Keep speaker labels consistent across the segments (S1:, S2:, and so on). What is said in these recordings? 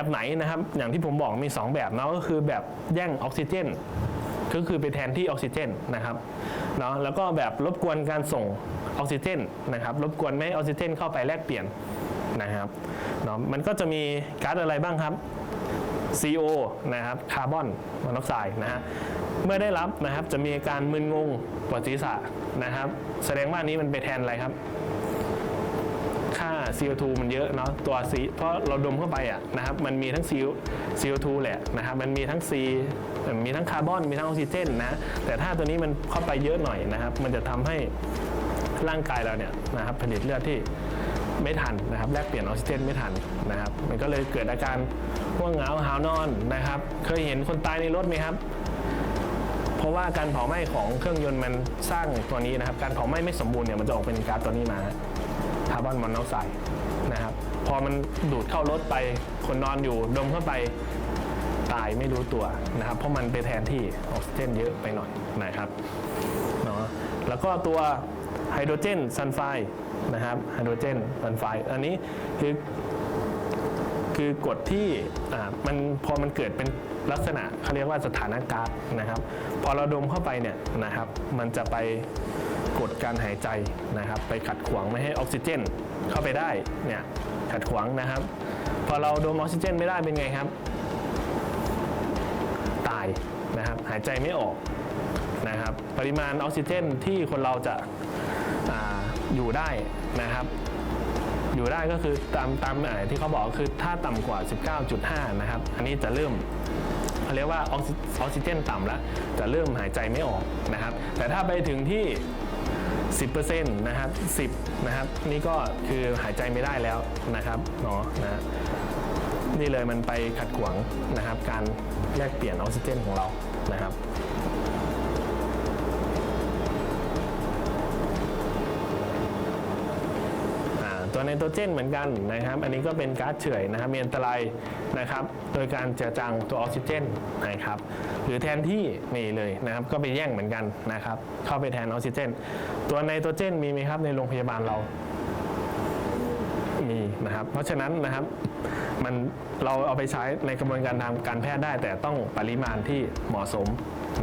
S1: แบบไหนนะครับ อย่างที่ผมบอกมี 2 แบบเนาะก็คือแบบแย่งออกซิเจน ก็คือไปแทนที่ออกซิเจนนะครับเนาะแล้วก็แบบรบกวนการส่งออกซิเจนนะครับรบกวนไม่ให้ออกซิเจนเข้าไปแลกเปลี่ยนนะครับเนาะมันก็จะมีก๊าซอะไรบ้างครับ CO นะครับคาร์บอนมอนอกไซด์นะฮะเมื่อได้รับนะครับจะมีอาการมึนงงปวดศีรษะนะครับ แสดงว่านี้มันไปแทนอะไรครับ CO2 มันเยอะเนาะตัว C เพราะเราดมเข้าไปอะนะครับมันมีทั้ง CO2 แหละนะครับมันมีทั้ง C มีทั้งคาร์บอนมีทั้งออกซิเจนนะแต่ถ้าตัวนี้มันเข้าไปเยอะหน่อยนะครับ มันจะทำให้ร่างกายเราเนี่ยนะครับผลิตเลือดที่ไม่ทันนะครับแลกเปลี่ยนออกซิเจนไม่ทันนะครับ มันก็เลยเกิดอาการง่วงเหงาหาวนอนนะครับ เคยเห็นคนตายในรถไหมครับ เพราะว่าการเผาไหม้ของเครื่องยนต์มันสร้างตัวนี้นะครับ การเผาไหม้ไม่สมบูรณ์เนี่ยมันจะออกเป็นก๊าซตัวนี้มาคาร์บอนมอนอกไซด์นะครับ พอมันดูดเข้ารถไปคนนอนอยู่ดมเข้าไปตายไม่รู้ตัวนะครับ เพราะมันไปแทนที่ออกซิเจนเยอะไปหน่อยนะครับเนาะแล้วก็ตัวไฮโดรเจนซัลไฟด์นะครับไฮโดรเจนซัลไฟด์อันนี้คือคือกฎที่อ่ามันพอมันเกิดเป็น ลักษณะเขาเรียกว่าสถานะก๊าซนะครับ พอเราดมเข้าไปเนี่ยนะครับ มันจะไปกดการหายใจนะครับ ไปขัดขวางไม่ให้ออกซิเจนเข้าไปได้เนี่ยขัดขวางนะครับ พอเราดมออกซิเจนไม่ได้เป็นไงครับ ตายนะครับหายใจไม่ออกนะครับ ปริมาณออกซิเจนที่คนเราจะอาอยู่ได้นะครับ อยู่ได้ก็คือตามตามที่เขาบอกคือถ้าต่ำกว่า 19.5 นะครับ อันนี้จะเริ่ม เขาเรียกว่าออกซิเจนต่ำแล้ว จะเริ่มหายใจไม่ออกนะครับ แต่ถ้าไปถึงที่ 10%นะครับ10นะครับ นี่ก็คือหายใจไม่ได้แล้วนะครับเนาะนะนี่เลยมันไปขัดขวางนะครับ การแลกเปลี่ยนออกซิเจนของเรานะครับ ตัวไนโตรเจนเหมือนกันนะครับ อันนี้ก็เป็นก๊าซเฉื่อยนะครับมีอันตรายนะครับ โดยการเจือจางตัวออกซิเจนนะครับ หรือแทนที่นี่เลยนะครับ ก็ไปแย่งเหมือนกันนะครับ เข้าไปแทนออกซิเจน ตัวไนโตรเจนมีไหมครับในโรงพยาบาลเรามีนะครับ เพราะฉะนั้นนะครับมันเราเอาไปใช้ในกระบวนการทางการแพทย์ได้ แต่ต้องปริมาณที่เหมาะสม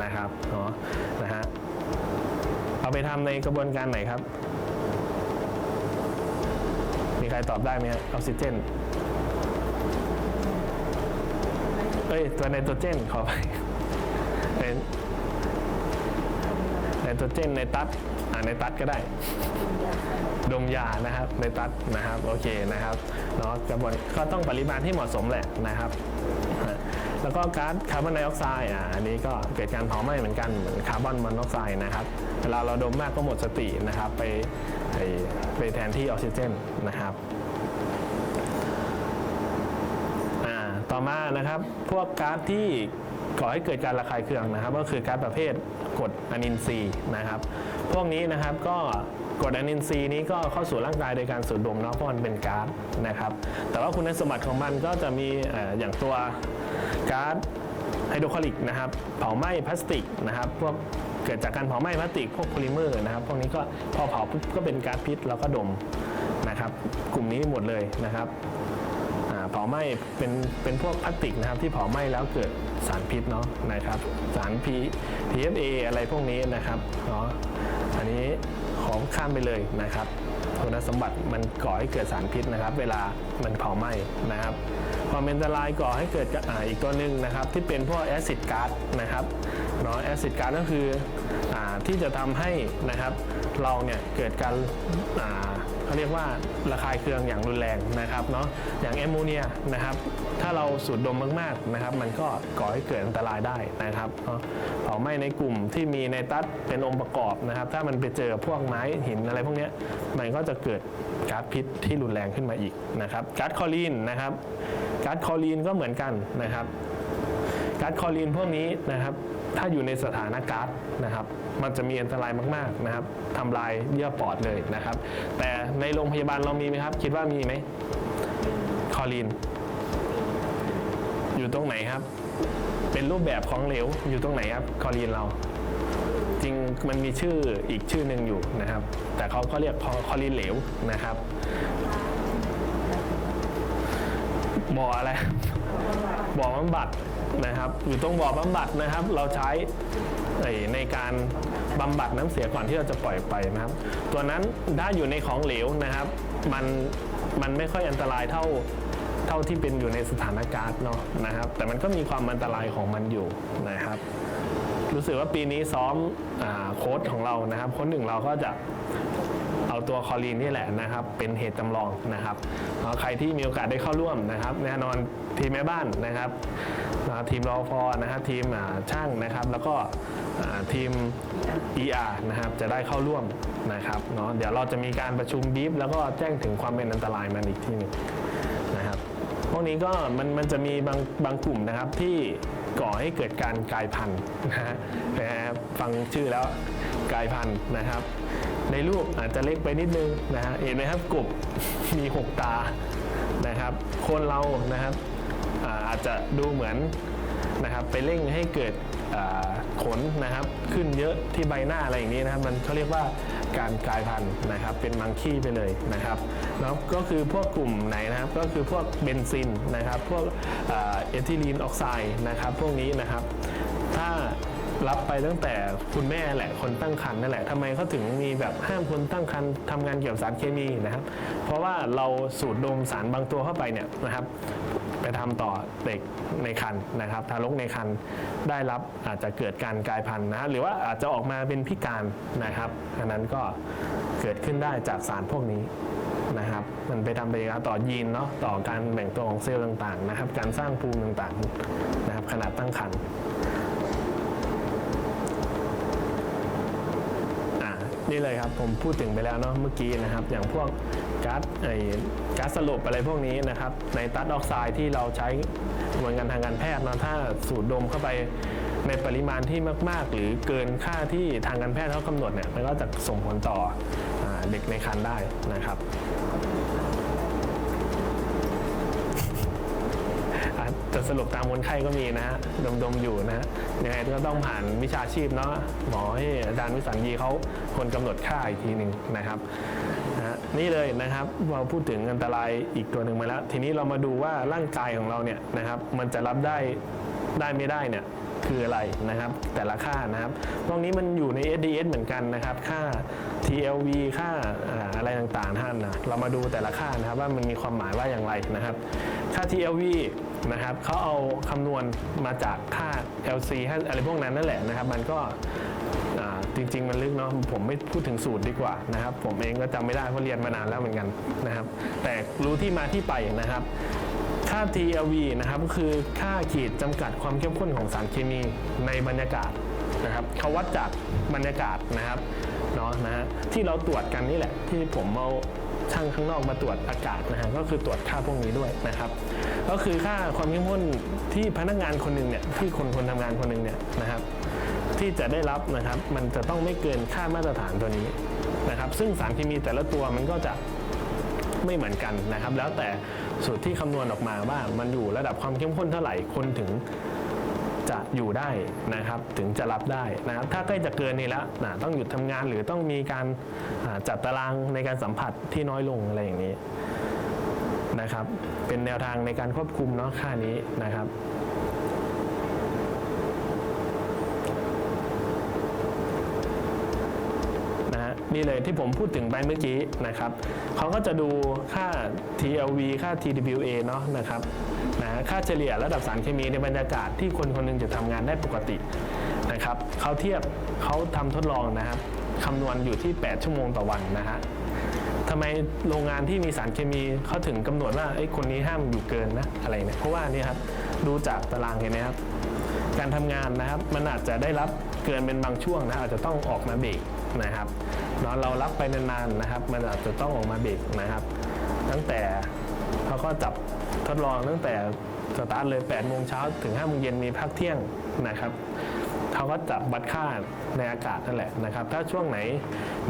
S1: นะครับเนาะนะฮะเอาไปทำในกระบวนการไหนครับ มีใครตอบได้ไหมครับออกซิเจน เอ้ย ตัวไนโตรเจน ขอไปไนโตรเจนในตัดอ่าในตัดก็ได้ ดมยานะครับในตัดนะครับ โอเคนะครับเนาะกระบวนก็ต้องปริมาณที่เหมาะสมแหละนะครับ แล้วก็ก๊าซคาร์บอนไดออกไซด์อ่าอันนี้ก็เกิดการเผาไหม้เหมือนกันเหมือนคาร์บอนมอนอกไซด์นะครับเวลาเราดมมากก็หมดสตินะครับไปไปแทนที่ออกซิเจนนะครับอ่าต่อมานะครับพวกก๊าซที่ก่อให้เกิดการระคายเคืองนะครับ ก็คือก๊าซประเภทกรดอะนินทรีย์นะครับ พวกนี้นะครับก็กรดอะนินทรีย์นี้ก็เข้าสู่ร่างกายโดยการสูดดมเนาะเพราะมันเป็นก๊าซนะครับ แต่ว่าคุณสมบัติของมันก็จะมีอย่างตัว ก๊าซไฮโดรคลอริกนะครับเผาไหม้พลาสติกนะครับพวกเกิดจากการเผาไหม้พลาสติกพวกโพลิเมอร์นะครับพวกนี้ก็พอเผาปุ๊บก็เป็นก๊าซพิษเราก็ดมนะครับ กลุ่มนี้หมดเลยนะครับเผาไหม้เป็นเป็นพวกพลาสติกนะครับที่เผาไหม้แล้วเกิดสารพิษเนาะนะครับสาร P PFA อะไรพวกนี้นะครับเนาะอันนี้ของข้ามไปเลยนะครับ คุณสมบัติมันก่อให้เกิดสารพิษนะครับ เวลามันเผาไหม้นะครับความเป็นอันตรายก่อให้เกิดอ,อีกตัวหนึ่งนะครับ ที่เป็นพวกแอซิดก๊าซนะครับเนาะแอซิดก๊าซก็คืออที่จะทำให้นะครับเราเนี่ยเกิดการ เขาเรียกว่าระคายเคืองอย่างรุนแรงนะครับเนาะอย่างแอมโมเนียนะครับถ้าเราสูดดมมากๆนะครับ มันก็ก่อให้เกิดอันตรายได้นะครับเผาไหม้ในกลุ่มที่มีไนตรัสเป็นองค์ประกอบนะครับ ถ้ามันไปเจอพวกไม้หินอะไรพวกนี้มันก็จะเกิดก๊าซพิษที่รุนแรงขึ้นมาอีกนะครับก๊าซคลอรีนนะครับก๊าซคลอรีนก็เหมือนกันนะครับ ก๊าซคอรีนพวกนี้นะครับ ถ้าอยู่ในสถานะก๊าซนะครับ มันจะมีอันตรายมากๆนะครับทำลายเยื่อปอดเลยนะครับ แต่ในโรงพยาบาลเรามีไหมครับ คิดว่ามีไหมคอรีน อยู่ตรงไหนครับ เป็นรูปแบบของเหลวอยู่ตรงไหนครับคอรีนเราจริงมันมีชื่ออีกชื่อหนึ่งอยู่นะครับ แต่เขาก็เรียกคอรีนเหลวนะครับบ่ออะไรบ่อบำบัด นะครับ อยู่ตรงบ่อบำบัดนะครับ เราใช้ในการบำบัดน้ำเสียก่อนที่เราจะปล่อยไปนะครับ ตัวนั้นถ้าอยู่ในของเหลวนะครับ มันมันไม่ค่อยอันตรายเท่าเท่าที่เป็นอยู่ในสถานการณ์เนาะนะครับ แต่มันก็มีความอันตรายของมันอยู่นะครับ รู้สึกว่าปีนี้ซ้อมอโค้ดของเรานะครับโค้ดหนึ่งเราก็จะ เอาตัวคอลีนนี่แหละนะครับเป็นเหตุจำลองนะครับใครที่มีโอกาสได้เข้าร่วมนะครับ แน่นอนทีมแม่บ้านนะครับทีมรอฟอนะครับทีมช่างนะครับ แล้วก็ทีม ER นะครับจะได้เข้าร่วมนะครับเนาะเดี๋ยวเราจะมีการประชุมบีฟแล้วก็แจ้งถึงความเป็นอันตรายมันอีกทีหนึงนะครับพวกนี้ก็มันมันจะมีบางบางกลุ่มนะครับที่ก่อให้เกิดการกลายพันธุ์นะฮะฟังชื่อแล้วกลายพันธุ์นะครับ ในรูปอาจจะเล็กไปนิดนึงนะฮะเห็นไหมครับกบมีหกตานะครับ คนเรานะครับอาจจะดูเหมือนนะครับไปเร่งให้เกิดขนนะครับขึ้นเยอะที่ใบหน้าอะไรอย่างนี้นะครับ มันเขาเรียกว่าการกลายพันธุ์นะครับ เป็นมังคีไปเลยนะครับแล้วก็คือพวกกลุ่มไหนนะครับ ก็คือพวกเบนซินนะครับ พวกเอทิลีนออกไซด์นะครับ พวกนี้นะครับ ถ้า รับไปตั้งแต่คุณแม่แหละคนตั้งครรภ์นั่นแหละทำไมเขาถึงมีแบบห้ามคนตั้งครรภ์ทำงานเกี่ยวกับสารเคมีนะครับ เพราะว่าเราสูดดมสารบางตัวเข้าไปเนี่ยนะครับไปทำต่อเด็กในครรภ์นะครับ ทารกในครรภ์ได้รับอาจจะเกิดการกลายพันธุ์นะหรือว่าอาจจะออกมาเป็นพิการนะครับอันนั้นก็เกิดขึ้นได้จากสารพวกนี้นะครับ มันไปทำปฏิกิริยาต่อยีนเนาะต่อการแบ่งตัวของเซลล์ต่างๆนะครับ การสร้างภูมิต่างๆนะครับขนาดตั้งครรภ์ อ่า นี่เลยครับผมพูดถึงไปแล้วเนาะเมื่อกี้นะครับ อย่างพวกก๊าซไอ้ก๊าซสลบอะไรพวกนี้นะครับ ในตัดออกไซด์ที่เราใช้กระบวนการทางการแพทย์เนาะถ้าสูดดมเข้าไปในปริมาณที่มาก ๆ หรือเกินค่าที่ทางการแพทย์เขากำหนดเนี่ยมันก็จะส่งผลต่ออเด็กในครรภ์ได้นะครับ จะสรุปตามคนไข้ก็มีนะฮะดมๆอยู่นะฮะยังไงก็ต้องผ่านวิชาชีพเนาะหมอให้อาจารย์วิสัญญีเขาคนกำหนดค่าอีกทีหนึ่งนะครับนะฮะนี่เลยนะครับเราพูดถึงอันตรายอีกตัวหนึ่งมาแล้ว ทีนี้เรามาดูว่าร่างกายของเราเนี่ยนะครับมันจะรับได้ได้ไม่ได้เนี่ยคืออะไรนะครับ แต่ละค่านะครับพวกนี้มันอยู่ใน SDS เหมือนกันนะครับ ค่า TLV ค่าอะไรต่างๆท่านนะเรามาดูแต่ละค่านะครับว่ามันมีความหมายว่าอย่างไรนะครับ ค่า TLV นะครับเขาเอาคำนวณมาจากค่า LC อะไรพวกนั้นนั่นแหละนะครับ มันก็จริง ๆ มันลึกเนาะผมไม่พูดถึงสูตรดีกว่านะครับ ผมเองก็จำไม่ได้เพราะเรียนมานานแล้วเหมือนกันนะครับ แต่รู้ที่มาที่ไปนะครับค่า TLV นะครับก็คือค่าขีดจำกัดความเข้มข้นของสารเคมีในบรรยากาศนะครับเขาวัดจากบรรยากาศนะครับเนาะนะฮะที่เราตรวจกันนี่แหละที่ผมเอา ช่างข้างนอกมาตรวจอากาศนะฮะก็คือตรวจค่าพวกนี้ด้วยนะครับ ก็คือค่าความเข้มข้นที่พนักงานคนหนึ่งเนี่ยที่คนคนทำงานคนหนึ่งเนี่ยนะครับ ที่จะได้รับนะครับมันจะต้องไม่เกินค่ามาตรฐานตัวนี้นะครับ ซึ่งสารเคมีแต่ละตัวมันก็จะไม่เหมือนกันนะครับ แล้วแต่สูตรที่คำนวณออกมาว่ามันอยู่ระดับความเข้มข้นเท่าไหร่คนถึงจะอยู่ได้นะครับถึงจะรับได้นะครับ ถ้าใกล้จะเกินนี้แล้วนะต้องหยุดทำงานหรือต้องมีการ จัดตารางในการสัมผัสที่น้อยลงอะไรอย่างนี้นะครับ เป็นแนวทางในการควบคุมเนาะค่านี้นะครับนะฮะนี่เลยที่ผมพูดถึงไปเมื่อกี้นะครับ เขาก็จะดูค่า TLV ค่า TWA เนาะนะครับนะค่าเฉลี่ยระดับสารเคมีในบรรยากาศที่คนคนหนึงจะทำงานได้ปกตินะครับ เขาเทียบเขาทำทดลองนะครับ คำนวณอยู่ที่ 8 ชั่วโมงต่อวันนะฮะทำไมโรงงานที่มีสารเคมีเขาถึงกำหนดว่าไอ้คนนี้ห้ามอยู่เกินนะอะไรเนี่ยเพราะว่านี่ครับดูจากตารางเห็นไหมครับการทำงานนะครับมันอาจจะได้รับเกินเป็นบางช่วงนะอาจจะต้องออกมาเบรกนะครับเนาะเรารับไปนานๆนะครับ มันอาจจะต้องออกมาเบรกนะครับ ตั้งแต่เขาก็จับทดลองตั้งแต่สตาร์ทเลย8โมงเช้าถึง5โมงเย็นมีพักเที่ยงนะครับ เขาก็จับวัดค่าในอากาศนั่นแหละนะครับ ถ้าช่วงไหน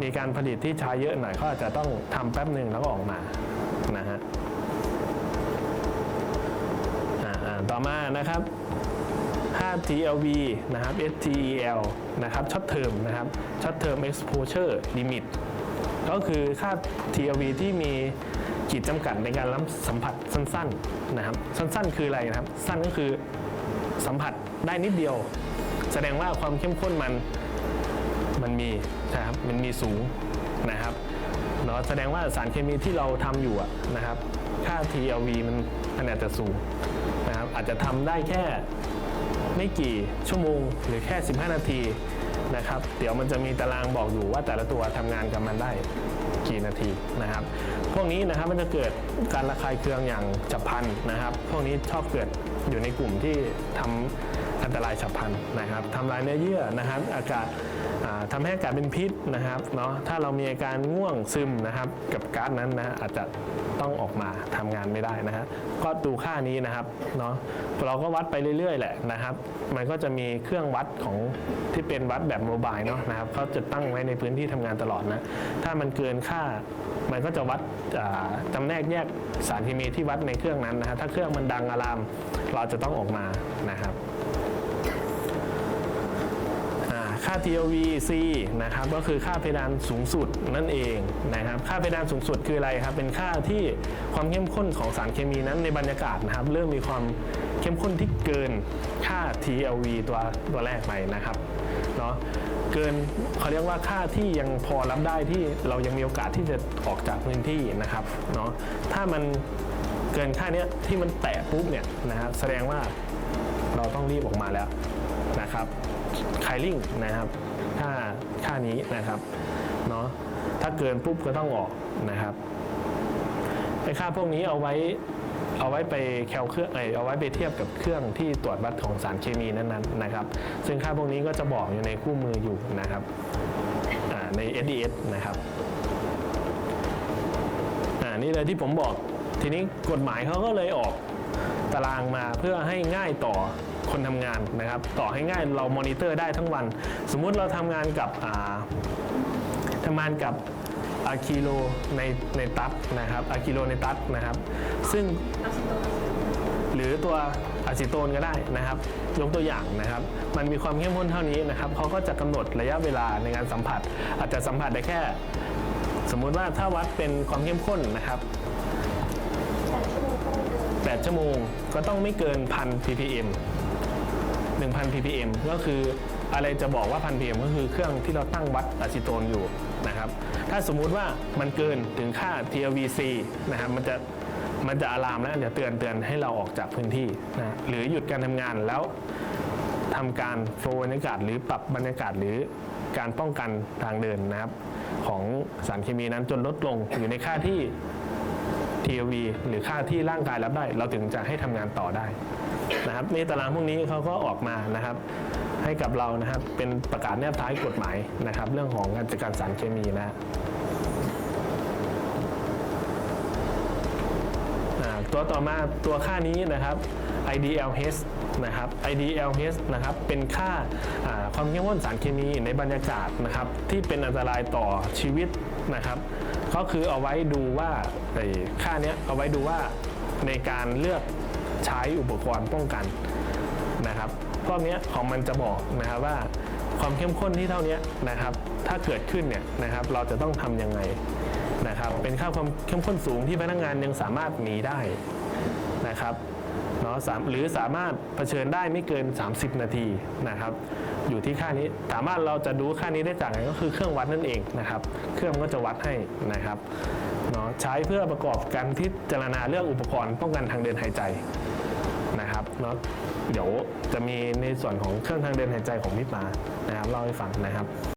S1: มีการผลิตที่ช้าเยอะหน่อยเขาอาจจะต้องทำแป๊บหนึ่งแล้วก็ออกมานะฮะต่อมานะครับค่า TLV นะครับ STEL นะครับช็อตเทอมนะครับช็อตเทอม exposure limit ก็คือค่า TLV ที่มีขีดจำกัดในการรับสัมผัสสั้น ๆ นะครับ สั้น ๆ คืออะไรนะครับ สั้นก็คือสัมผัสได้นิดเดียว แสดงว่าความเข้มข้นมันมันมีนะครับมันมีสูงนะครับเนาะแสดงว่าสารเคมีที่เราทำอยู่นะครับ ค่า TLV มันมันอาจจะสูงนะครับอาจจะทำได้แค่ไม่กี่ชั่วโมงหรือแค่ 15 นาทีนะครับเดี๋ยวมันจะมีตารางบอกอยู่ว่าแต่ละตัวทำงานกับมันได้กี่นาทีนะครับ พวกนี้นะครับมันจะเกิดการระคายเคืองอย่างฉับพลันนะครับ พวกนี้ชอบเกิดอยู่ในกลุ่มที่ทำ อันตรายฉับพลันนะครับทำลายเนื้อเยื่อนะครับ อากาศอ่าทำให้อากาศเป็นพิษนะครับเนาะถ้าเรามีอาการง่วงซึมนะครับกับก๊าซนั้นนะอาจจะต้องออกมาทำงานไม่ได้นะฮะก็ดูค่านี้นะครับเนาะเราก็วัดไปเรื่อย ๆ แหละนะครับ มันก็จะมีเครื่องวัดของที่เป็นวัดแบบโมบายเนาะนะครับเขาจะตั้งไว้ในพื้นที่ทำงานตลอดนะถ้ามันเกินค่ามันก็จะวัดอ่าจำแนกแยกสารเคมีที่วัดในเครื่องนั้นนะฮะถ้าเครื่องมันดังอะลาม เราจะต้องออกมานะครับ ค่า TLVC นะครับก็คือค่าเพดานสูงสุดนั่นเองนะครับค่าเพดานสูงสุดคืออะไรครับเป็นค่าที่ความเข้มข้นของสารเคมีนั้นในบรรยากาศนะครับเริ่มมีความเข้มข้นที่เกินค่า TLV ตัวตัวแรกไปนะครับเนาะเกินเขาเรียกว่าค่าที่ยังพอรับได้ที่เรายังมีโอกาสที่จะออกจากพื้นที่นะครับเนาะถ้ามันเกินค่าเนี้ยที่มันแตะปุ๊บเนี่ยนะครับแสดงว่าเราต้องรีบออกมาแล้ว นะครับไคลิ่งนะครับค่าค่านี้นะครับเนาะถ้าเกินปุ๊บก็ต้องออกนะครับไอ้ค่าพวกนี้เอาไว้เอาไว้ไปแคลเครื่องเอยเอาไว้ไปเทียบกับเครื่องที่ตรวจวัดของสารเคมีนั้นๆนะครับ ซึ่งค่าพวกนี้ก็จะบอกอยู่ในคู่มืออยู่นะครับอ่าใน SDS นะครับอ่านี่เลยที่ผมบอกทีนี้กฎหมายเขาก็เลยออกตารางมาเพื่อให้ง่ายต่อ คนทำงานนะครับ ต่อให้ง่ายเรามอนิเตอร์ได้ทั้งวัน สมมุติเราทำงานกับอ่าทำงานกับอะคิโลในในตัดนะครับอะคิโลในตัดนะครับ ซึ่งหรือตัวอะซิโตนก็ได้นะครับ ยกตัวอย่างนะครับ มันมีความเข้มข้นเท่านี้นะครับเขาก็จะกำหนดระยะเวลาในการสัมผัส อาจจะสัมผัสได้แค่ สมมุติว่าถ้าวัดเป็นความเข้มข้นนะครับ8ชั่วโมงก็ต้องไม่เกินพัน ppm 1,000 ppm ก็คืออะไรจะบอกว่าพัน ppm ก็คือเครื่องที่เราตั้งวัดอะซิโตนอยู่นะครับถ้าสมมุติว่ามันเกินถึงค่า TLVC นะครับมันจะมันจะอะลามแล้วเดี๋ยวเตือนเตือนให้เราออกจากพื้นที่นะหรือหยุดการทำงานแล้วทำการโฟลว์บรรยากาศหรือปรับบรรยากาศหรือการป้องกันทางเดินนะครับ ของสารเคมีนั้นจนลดลงอยู่ในค่าที่ TLV หรือค่าที่ร่างกายรับได้ เราถึงจะให้ทำงานต่อได้ นะครับในตารางพวกนี้เขาก็ออกมานะครับ ให้กับเรานะครับเป็นประกาศแนบท้ายกฎหมายนะครับ เรื่องของการจัดการสารเคมีนะตัวต่อมาตัวค่านี้นะครับ IDLH นะครับ IDLH นะครับ เป็นค่าความเข้มข้นสารเคมีในบรรยากาศนะครับ ที่เป็นอันตรายต่อชีวิตนะครับ ก็คือเอาไว้ดูว่าค่าเนี้ยเอาไว้ดูว่าในการเลือก ใช้อุปกรณ์ป้องกันนะครับพวกนี้ของมันจะบอกนะครับว่าความเข้มข้นที่เท่านี้นะครับ ถ้าเกิดขึ้นเนี่ยนะครับ เราจะต้องทำยังไงนะครับ เป็นค่าความเข้มข้นสูงที่พนักงานยังสามารถหนีได้นะครับเนาะสามหรือสามารถเผชิญได้ไม่เกิน 30 นาทีนะครับ อยู่ที่ค่านี้สามารถเราจะดูค่านี้ได้จากไหนก็คือเครื่องวัดนั่นเองนะครับ เครื่องก็จะวัดให้นะครับเนาะใช้เพื่อประกอบการพิจารณาเรื่องอุปกรณ์ป้องกันทางเดินหายใจ เนาะเดี๋ยวจะมีในส่วนของเครื่องทางเดินหายใจของพี่ปานะครับเล่าให้ฟังนะครับ